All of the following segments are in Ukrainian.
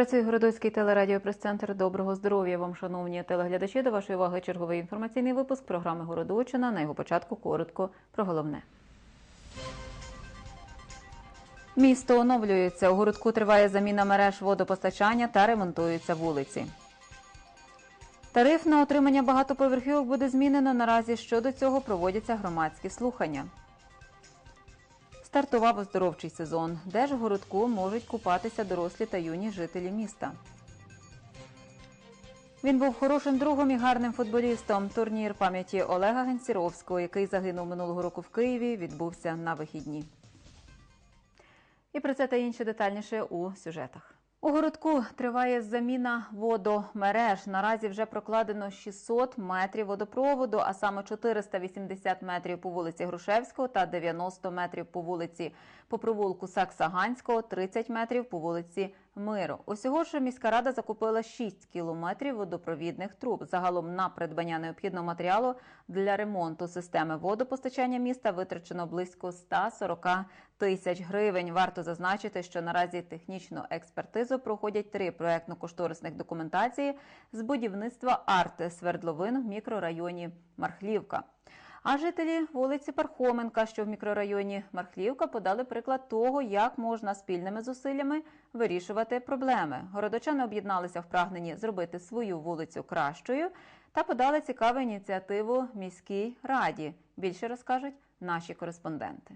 Працює Городоцький телерадіопрес-центр. Доброго здоров'я вам, шановні телеглядачі. До вашої уваги черговий інформаційний випуск програми Городочина. На його початку коротко про головне. Місто оновлюється. У городку триває заміна мереж водопостачання та ремонтуються вулиці. Тариф на отримання багатоповерхівок буде змінено. Наразі щодо цього проводяться громадські слухання. Стартував оздоровчий сезон, де ж в городку можуть купатися дорослі та юні жителі міста. Він був хорошим другом і гарним футболістом. Турнір пам'яті Олега Генсіровського, який загинув минулого року в Києві, відбувся на вихідні. І про це та інше детальніше у сюжетах. У городку триває заміна водомереж. Наразі вже прокладено 600 метрів водопроводу, а саме 480 метрів по вулиці Грушевського та 90 метрів по вулиці по провулку Саксаганського, 30 метрів по вулиці Миру. Усього ж міська рада закупила 6 кілометрів водопровідних труб. Загалом на придбання необхідного матеріалу для ремонту системи водопостачання міста витрачено близько 140 тисяч гривень. Варто зазначити, що наразі технічну експертизу проходять три проектно-кошторисних документації з будівництва арти свердловин в мікрорайоні Мархлівка. А жителі вулиці Пархоменка, що в мікрорайоні Мархлівка, подали приклад того, як можна спільними зусиллями вирішувати проблеми. Городочани об'єдналися в прагненні зробити свою вулицю кращою та подали цікаву ініціативу міській раді. Більше розкажуть наші кореспонденти.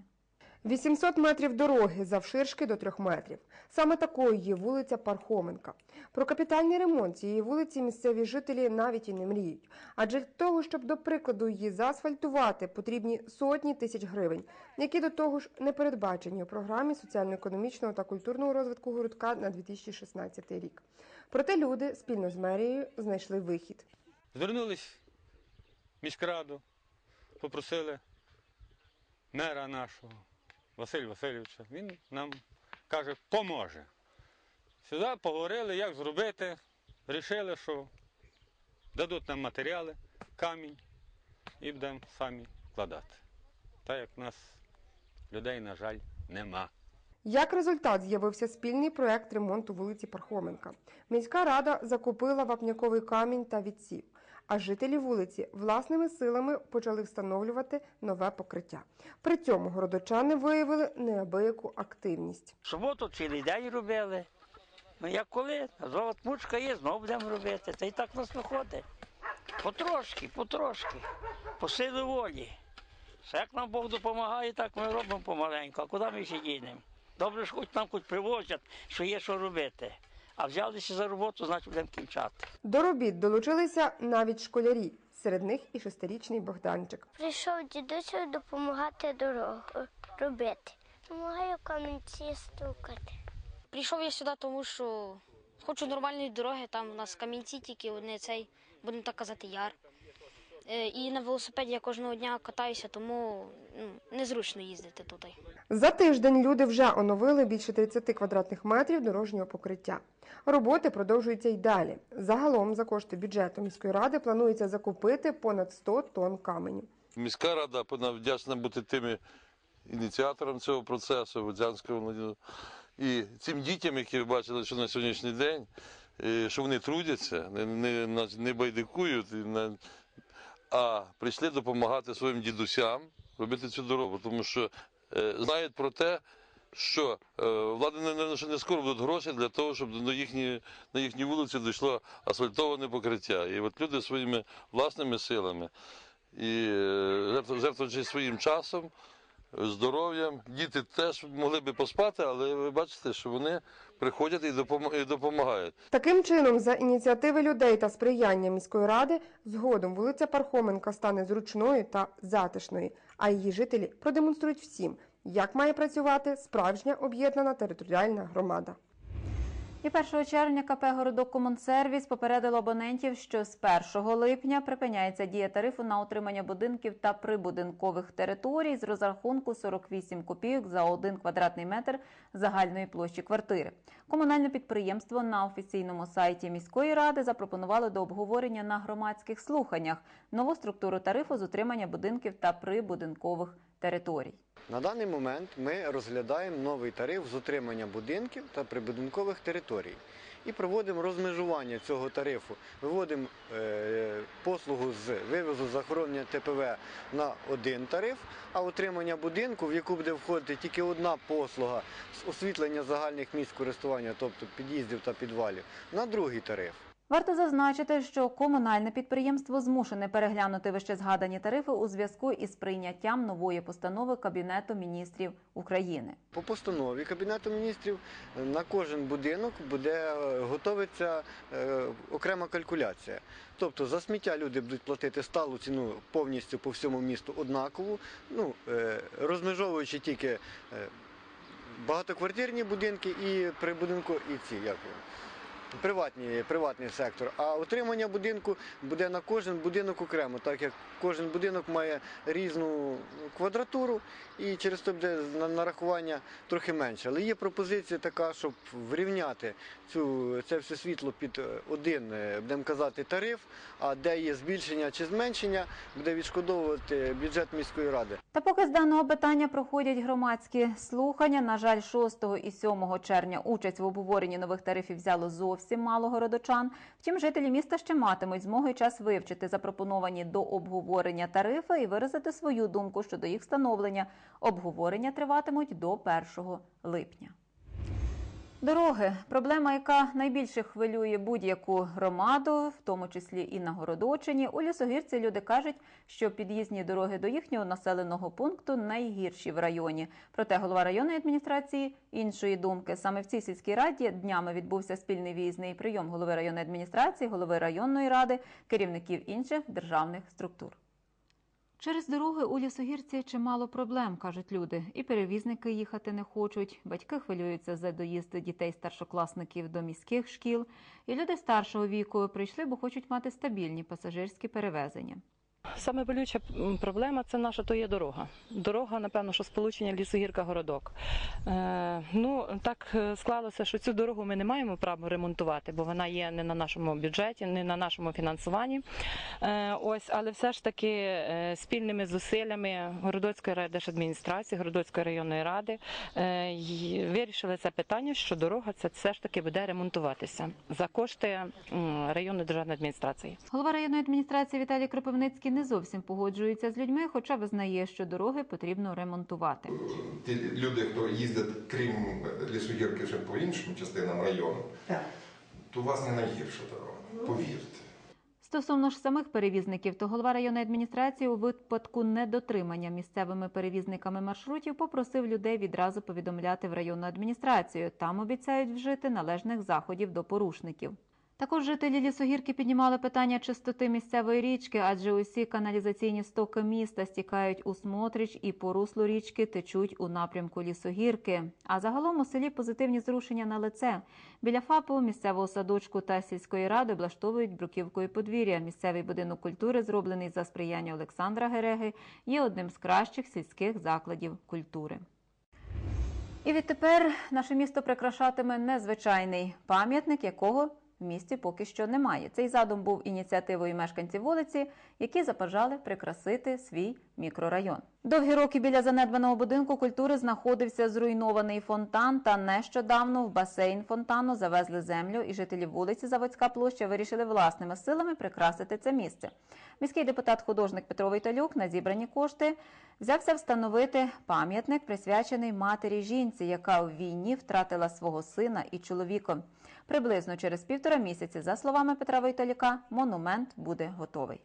800 метрів дороги завширшки до 3 метрів. Саме такою є вулиця Пархоменка. Про капітальний ремонт цієї вулиці місцеві жителі навіть і не мріють. Адже для того, щоб до прикладу її заасфальтувати, потрібні сотні тисяч гривень, які до того ж не передбачені у програмі соціально-економічного та культурного розвитку городка на 2016 рік. Проте люди спільно з мерією знайшли вихід. Звернулись в міськраду, попросили мера нашого, Василь Васильовича. Він нам каже, поможе. Сюди поговорили, як зробити. Рішили, що дадуть нам матеріали, камінь і будемо самі вкладати. Так як в нас людей, на жаль, нема. Як результат з'явився спільний проект ремонту вулиці Пархоменка. Міська рада закупила вапняковий камінь та відсів, а жителі вулиці власними силами почали встановлювати нове покриття. При цьому городочани виявили неабияку активність. Суботу цілий день робили. Ну як коли? Золот мучка є, знову будемо робити. Та й так нас виходить. Потрошки, потрошки, по силі волі. Все, як нам Бог допомагає, так ми робимо помаленьку. А куди ми ще дінемо? Добре, що хоч нам хоч привозять, що є що робити. А взялися за роботу, значить будемо кінчати. До робіт долучилися навіть школярі, серед них і шестирічний Богданчик. Прийшов дідусь допомагати дорогу робити. Допомагаю камінці стукати. Прийшов я сюди, тому що хочу нормальної дороги, там у нас камінці тільки не цей, будемо так казати, яр. Е, І на велосипеді я кожного дня катаюся, тому ну, незручно їздити тут. За тиждень люди вже оновили більше 30 квадратних метрів дорожнього покриття. Роботи продовжуються й далі. Загалом за кошти бюджету міської ради планується закупити понад 100 тонн каменю. Міська рада повинна вдячна бути тими ініціатором цього процесу, Водзянського Владимира. і цим дітям, які ви бачили, що на сьогоднішній день, е, що вони трудяться, не, не, не байдикують, а прийшли допомагати своїм дідусям робити цю дорогу, тому що е, знають про те, що е, влада не, не, скоро будуть гроші для того, щоб на їхні, на їхні вулиці дійшло асфальтоване покриття. І от люди своїми власними силами і е, жертвуючи своїм часом, здоров'ям. Діти теж могли би поспати, але ви бачите, що вони приходять і допом- і допомагають. Таким чином, за ініціативи людей та сприяння міської ради, згодом вулиця Пархоменка стане зручною та затишною, а її жителі продемонструють всім, як має працювати справжня об'єднана територіальна громада. І 1 червня КП «Городок Комунсервіс» попередило абонентів, що з 1 липня припиняється дія тарифу на утримання будинків та прибудинкових територій з розрахунку 48 копійок за один квадратний метр загальної площі квартири. Комунальне підприємство на офіційному сайті міської ради запропонувало до обговорення на громадських слуханнях нову структуру тарифу з утримання будинків та прибудинкових територій. На даний момент ми розглядаємо новий тариф з утримання будинків та прибудинкових територій. і проводимо розмежування цього тарифу. Виводимо е, послугу з вивозу захоронення ТПВ на один тариф, а утримання будинку, в яку буде входити тільки одна послуга з освітлення загальних місць користування, тобто під'їздів та підвалів, на другий тариф. Варто зазначити, що комунальне підприємство змушене переглянути вище згадані тарифи у зв'язку із прийняттям нової постанови Кабінету міністрів України. По постанові Кабінету міністрів е, на кожен будинок буде е, готовиться е, окрема калькуляція. Тобто за сміття люди будуть платити сталу ціну повністю по всьому місту однакову, ну, розмежовуючи тільки багатоквартирні будинки і при будинку і ці як. Приватні, приватний сектор, а отримання будинку буде на кожен будинок окремо, так як кожен будинок має різну квадратуру і через то буде нарахування трохи менше. Але є пропозиція така, щоб врівняти цю, це все світло під е, один, е, будемо казати, тариф, а де є збільшення чи зменшення, буде відшкодовувати бюджет міської ради. Та поки з даного питання проходять громадські слухання, на жаль, 6 і 7 червня участь в обговоренні нових тарифів взяло зовсім мало городочан. Втім, жителі міста ще матимуть змогу і час вивчити запропоновані до обговорення тарифи і виразити свою думку щодо їх встановлення. Обговорення триватимуть до 1 липня. Дороги проблема, яка найбільше хвилює будь-яку громаду, в тому числі і на Городочині. У лісогірці люди кажуть, що під'їзні дороги до їхнього населеного пункту найгірші в районі. Проте голова районної адміністрації іншої думки. Саме в цій сільській раді днями відбувся спільний виїзний прийом голови районної адміністрації, голови районної ради, керівників інших державних структур. Через дороги у лісогірці чимало проблем, кажуть люди. І перевізники їхати не хочуть. Батьки хвилюються за доїзд дітей старшокласників до міських шкіл. І люди старшого віку прийшли, бо хочуть мати стабільні пасажирські перевезення. Саме болюча проблема це наша то є дорога. Дорога, напевно, що сполучення лісогірка-городок. Е, ну так е, склалося, що цю дорогу ми не маємо права ремонтувати, бо вона є не на нашому бюджеті, не на нашому фінансуванні. Е, ось, але все ж таки е, спільними зусиллями Городоцької райдержадміністрації, Городоцької районної ради е, вирішили це питання, що дорога це все ж таки буде ремонтуватися за кошти районної державної адміністрації. Голова районної адміністрації Віталій Кропивницький не зовсім погоджується з людьми, хоча визнає, що дороги потрібно ремонтувати. Ті люди, хто їздять, крім лісогірки, ще по іншим частинам району, то у вас не найгірша дорога, повірте. Стосовно ж самих перевізників, то голова районної адміністрації у випадку недотримання місцевими перевізниками маршрутів попросив людей відразу повідомляти в районну адміністрацію. Там обіцяють вжити належних заходів до порушників. Також жителі лісогірки піднімали питання чистоти місцевої річки, адже усі каналізаційні стоки міста стікають у Смотрич і по руслу річки течуть у напрямку лісогірки. А загалом у селі позитивні зрушення на лице. Біля ФАПу, місцевого садочку та сільської ради облаштовують бруківкою подвір'я. Місцевий будинок культури, зроблений за сприяння Олександра Гереги, є одним з кращих сільських закладів культури. І відтепер наше місто прикрашатиме незвичайний пам'ятник, якого в місті поки що немає. Цей задум був ініціативою мешканців вулиці, які забажали прикрасити свій мікрорайон. Довгі роки біля занедбаного будинку культури знаходився зруйнований фонтан. Та нещодавно в басейн фонтану завезли землю, і жителі вулиці Заводська площа вирішили власними силами прикрасити це місце. Міський депутат-художник Петро Войталюк на зібрані кошти взявся встановити пам'ятник, присвячений матері жінці, яка у війні втратила свого сина і чоловіка. Приблизно через півтора місяці, за словами Петра Войталюка, монумент буде готовий.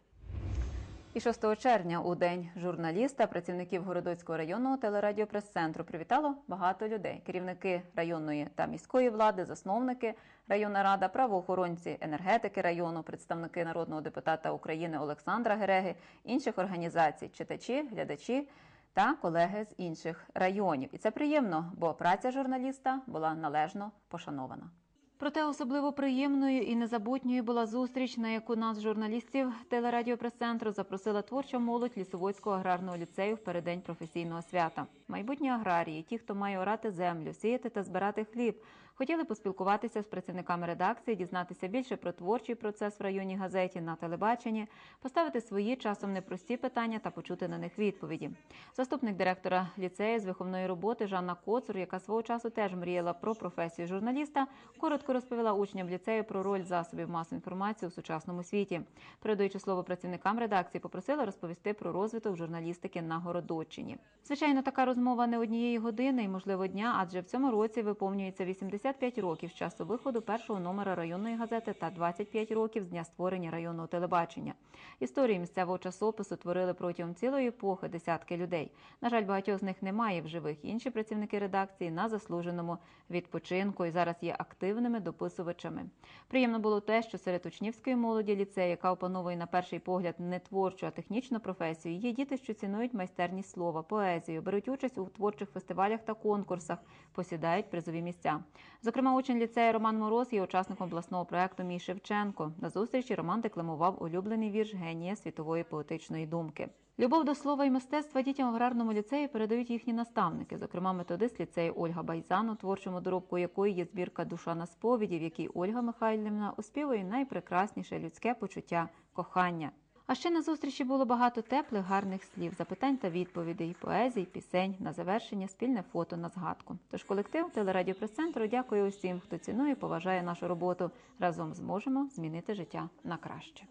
І 6 червня у день журналіста працівників Городоцького районного телерадіопрес-центру привітало багато людей: керівники районної та міської влади, засновники районна рада, правоохоронці, енергетики району, представники народного депутата України Олександра Гереги, інших організацій, читачі, глядачі та колеги з інших районів. І це приємно, бо праця журналіста була належно пошанована. Проте особливо приємною і незабутньою була зустріч, на яку нас, журналістів телерадіопрес-центру, запросила творча молодь Лісоводського аграрного ліцею в переддень професійного свята. Майбутні аграрії, ті, хто має орати землю, сіяти та збирати хліб, Хотіли поспілкуватися з працівниками редакції, дізнатися більше про творчий процес в районній газеті на телебаченні, поставити свої часом непрості питання та почути на них відповіді. Заступник директора ліцею з виховної роботи Жанна Коцур, яка свого часу теж мріяла про професію журналіста, коротко розповіла учням ліцею про роль засобів масової інформації у сучасному світі. Передаючи слово працівникам редакції, попросила розповісти про розвиток журналістики на Городоччині. Звичайно, така розмова не однієї години і, можливо, дня, адже в цьому році виповнюється 85 років з часу виходу першого номера районної газети та 25 років з дня створення районного телебачення. Історії місцевого часопису творили протягом цілої епохи десятки людей. На жаль, багатьох з них немає в живих. Інші працівники редакції на заслуженому відпочинку і зараз є активними дописувачами. Приємно було те, що серед учнівської молоді ліцею, яка опановує на перший погляд не творчу, а технічну професію, є діти, що цінують майстерність слова, поезію, беруть участь у творчих фестивалях та конкурсах, посідають призові місця. Зокрема, учень ліцею Роман Мороз є учасником обласного проекту Мій Шевченко. На зустрічі Роман декламував улюблений вірш генія світової поетичної думки. Любов до слова і мистецтва дітям в аграрному ліцеї передають їхні наставники, зокрема методист ліцею Ольга Байзан, у творчому доробку якої є збірка Душа на сповіді, в якій Ольга Михайлівна оспівує найпрекрасніше людське почуття кохання. А ще на зустрічі було багато теплих, гарних слів, запитань та відповідей, поезій, пісень, на завершення спільне фото на згадку. Тож колектив телерадіо прес-центру дякує усім, хто цінує, і поважає нашу роботу. Разом зможемо змінити життя на краще.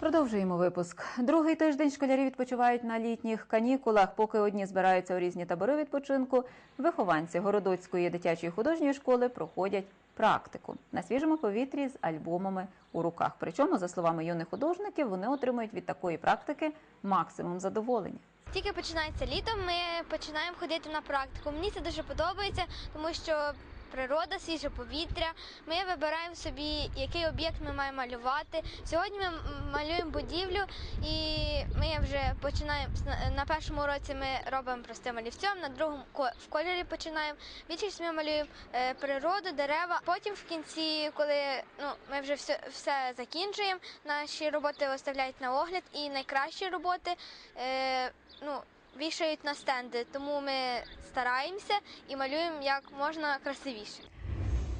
Продовжуємо випуск. Другий тиждень школярі відпочивають на літніх канікулах. Поки одні збираються у різні табори відпочинку, вихованці Городоцької дитячої художньої школи проходять практику на свіжому повітрі з альбомами у руках. Причому, за словами юних художників, вони отримують від такої практики максимум задоволення. Тільки починається літо, ми починаємо ходити на практику. Мені це дуже подобається, тому що природа, свіже повітря. Ми вибираємо собі, який об'єкт ми маємо малювати. Сьогодні ми малюємо будівлю, і ми вже починаємо на першому році. Ми робимо простим олівцем, на другому в кольорі починаємо. Більшість ми малюємо е, природу, дерева. Потім в кінці, коли ну ми вже все, все закінчуємо, наші роботи виставляють на огляд, і найкращі роботи. Е, ну, вішають на стенди, тому ми стараємося і малюємо як можна красивіше.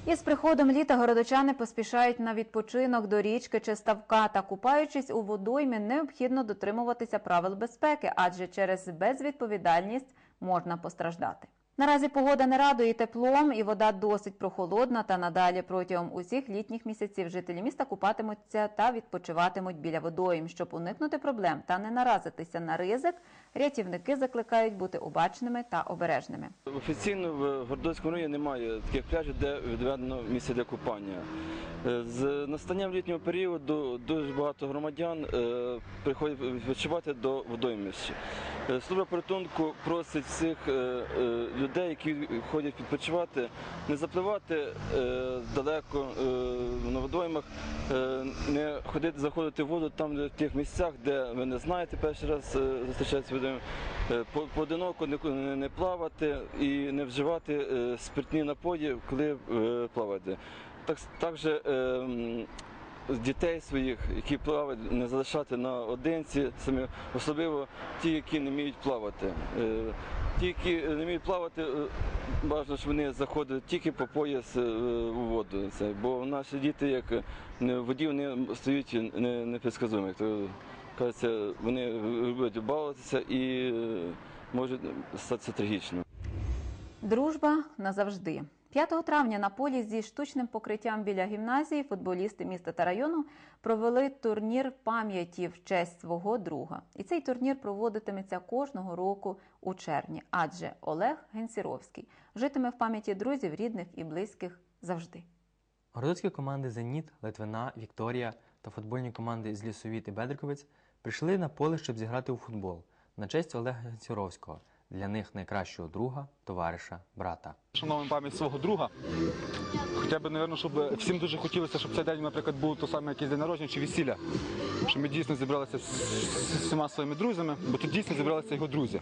Із приходом літа городочани поспішають на відпочинок до річки чи ставка та купаючись у водоймі, необхідно дотримуватися правил безпеки, адже через безвідповідальність можна постраждати. Наразі погода не радує теплом, і вода досить прохолодна. Та надалі протягом усіх літніх місяців жителі міста купатимуться та відпочиватимуть біля водойм. Щоб уникнути проблем та не наразитися на ризик, рятівники закликають бути обачними та обережними. Офіційно в Гордоцькому районі немає таких пляжів, де відведено місце для купання. Е, З настанням літнього періоду дуже багато громадян е, приходять відпочивати до водоймищ. Е, Служба порятунку просить всіх е, людей, які ходять відпочивати, не запливати е, далеко е, на водоймах, е, не ходити, заходити в воду там, в тих місцях, де ви не знаєте перший раз е, зустрічається водойм. По- Поодиноко не, плавати і не вживати спиртні напої, коли е, плаваєте. Так, також дітей своїх, які плавають, не залишати наодинці, самі, особливо ті, які не вміють плавати. Ті, які не вміють плавати, е, бажано, щоб вони заходили тільки по пояс е, у воду. Це, бо наші діти, як в воді, вони стають не- непредсказуемі. То, кажеться, вони люблять бавитися і можуть статися трагічно. Дружба назавжди. 5 травня на полі зі штучним покриттям біля гімназії футболісти міста та району провели турнір пам'яті в честь свого друга. І цей турнір проводитиметься кожного року у червні, адже Олег Генсіровський житиме в пам'яті друзів, рідних і близьких завжди. Городоцькі команди Зеніт, Литвина, Вікторія та футбольні команди з Лісовіт і Бедриковець прийшли на поле, щоб зіграти у футбол на честь Олега Генсіровського, для них найкращого друга, товариша, брата. Шановуємо пам'ять свого друга. Хоча б, напевно, щоб всім дуже хотілося, щоб цей день, наприклад, був то саме якийсь день народження чи весілля. Щоб ми дійсно зібралися з всіма своїми друзями, бо тут дійсно зібралися його друзі.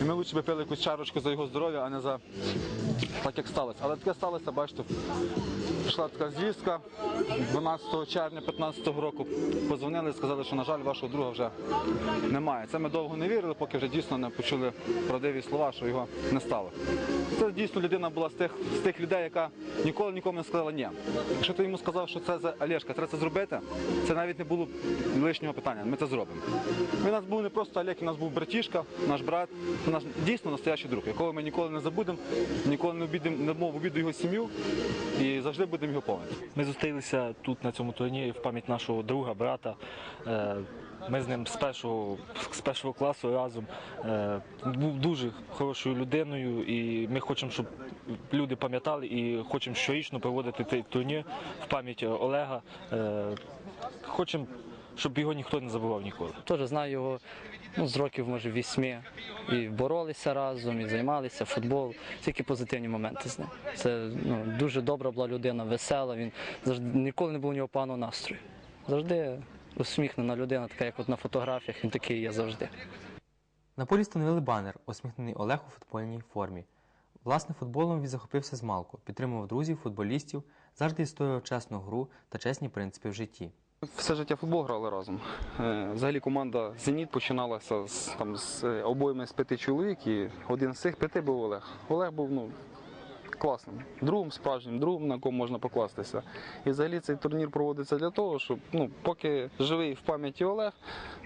І ми лучше би пили якусь чарочку за його здоров'я, а не за так, як сталося. Але таке сталося, бачите, Прийшла така звістка 12 червня 2015 року. Позвонили і сказали, що, на жаль, вашого друга вже немає. Це ми довго не вірили, поки вже дійсно не почули правдиві слова, що його не стало. Це дійсно людина була з тих, з тих людей, яка ніколи нікому не сказала ні. Якщо ти йому сказав, що це за Олешка, треба це зробити, це навіть не було лишнього питання. Ми це зробимо. Він нас був не просто Олег, у нас був братішка, наш брат, наш дійсно настоящий друг, якого ми ніколи не забудемо, ніколи не обідемо, не обіду його сім'ю і завжди будемо його пам'ятати. Ми зустрілися тут на цьому турнірі в пам'ять нашого друга, брата. Е, Ми з ним з першого, з першого класу разом Е, був дуже хорошою людиною, і ми хочемо, щоб люди пам'ятали і хочемо щорічно проводити цей турнір в пам'ять Олега. Е, Хочемо, щоб його ніхто не забував ніколи. Теж знаю його ну, з років, може, вісьми. І боролися разом, і займалися футбол. Тільки позитивні моменти з ним. Це ну, дуже добра була людина, весела. Він завжди ніколи не був у нього поганого настрою. Завжди усміхнена людина, така як от на фотографіях, він такий є завжди. На полі встановили банер, усміхнений Олег у футбольній формі. Власне, футболом він захопився з малку, підтримував друзів, футболістів, завжди відстоював чесну гру та чесні принципи в житті. Все життя футбол грали разом. Е, Взагалі команда Зеніт починалася з, там, з е, обоїми з п'яти чоловік, і один з цих п'яти був Олег. Олег був ну, класним другом, справжнім другом, на кого можна покластися. І взагалі цей турнір проводиться для того, щоб ну, поки живий в пам'яті Олег,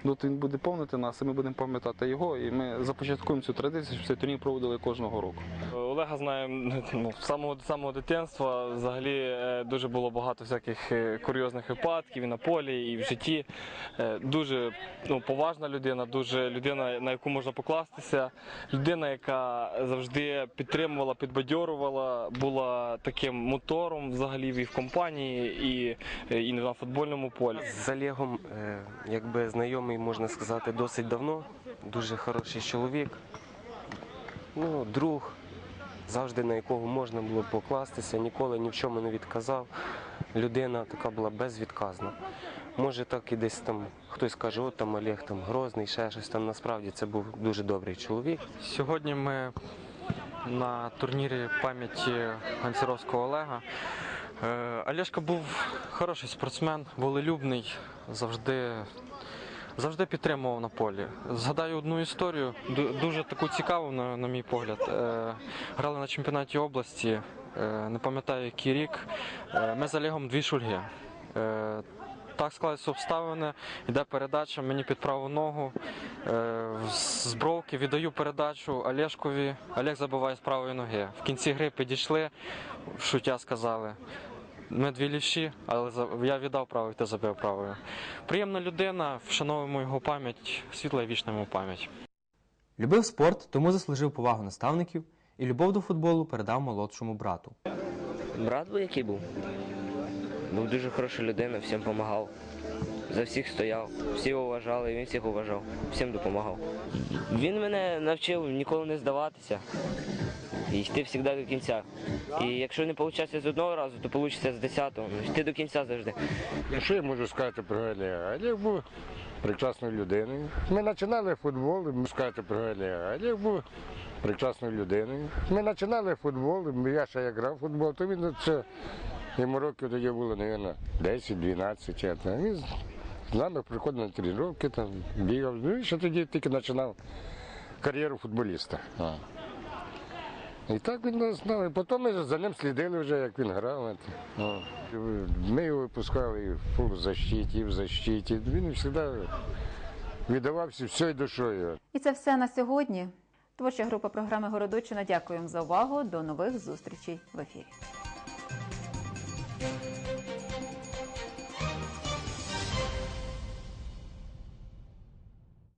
доти він буде повнити нас, і ми будемо пам'ятати його. І ми започаткуємо цю традицію, щоб цей турнір проводили кожного року. Олега знаємо ну, з самого самого дитинства. Взагалі е, дуже було багато всяких е, курйозних випадків і на полі, і в житті. Е, Дуже ну, поважна людина, дуже людина, на яку можна покластися. Людина, яка завжди підтримувала, підбадьорувала, була таким мотором взагалі в компанії, і, і на футбольному полі. З Олегом, якби знайомий, можна сказати, досить давно. Дуже хороший чоловік. Ну, друг, завжди на якого можна було покластися, ніколи ні в чому не відказав. Людина така була безвідказна. Може, так і десь там хтось каже, от там Олег там грозний, ще щось там. Насправді це був дуже добрий чоловік. Сьогодні ми на турнірі пам'яті Гонцаровського Олега. Е, Олешка був хороший спортсмен, волелюбний, завжди, завжди підтримував на полі. Згадаю одну історію, дуже таку цікаву, на, на мій погляд. Е, Грали на чемпіонаті області, е, не пам'ятаю який рік. Е, Ми з Олегом дві шульги. Так склалися обставини, йде передача мені під праву ногу. З бровки віддаю передачу Олешкові. Олег забиває з правої ноги. В кінці гри підійшли, шуття сказали. Ми дві лівші, але я віддав правою, ти забив правою. Приємна людина, вшановуємо його пам'ять, світла і вічна йому пам'ять. Любив спорт, тому заслужив повагу наставників і любов до футболу передав молодшому брату. Брат був який був? Був дуже хороша людина, всім допомагав. За всіх стояв, всі його вважали, він всіх уважав, всім допомагав. Він мене навчив ніколи не здаватися і йти завжди до кінця. І якщо не виходить з одного разу, то вийде з десятого. Ну, йти до кінця завжди. Ну, що я можу сказати про Олега? Олег був прекрасною людиною. Ми починали футбол, можу сказати про Олега. Олег був прекрасною людиною. Ми починали футбол, я ще як грав в футбол, то він це йому років тоді було, мабуть, 10-12. а Він з- з нами приходив на тренування, там бігав. Ну і ще тоді тільки починав кар'єру футболіста. І так він нас знав. І Потім ми за ним слідили вже, як він грав. Ми його випускали і в полузащиті, і в защиті. Він завжди віддавався всією душою. І це все на сьогодні. Творча група програми Городочина. Дякуємо за увагу. До нових зустрічей в ефірі.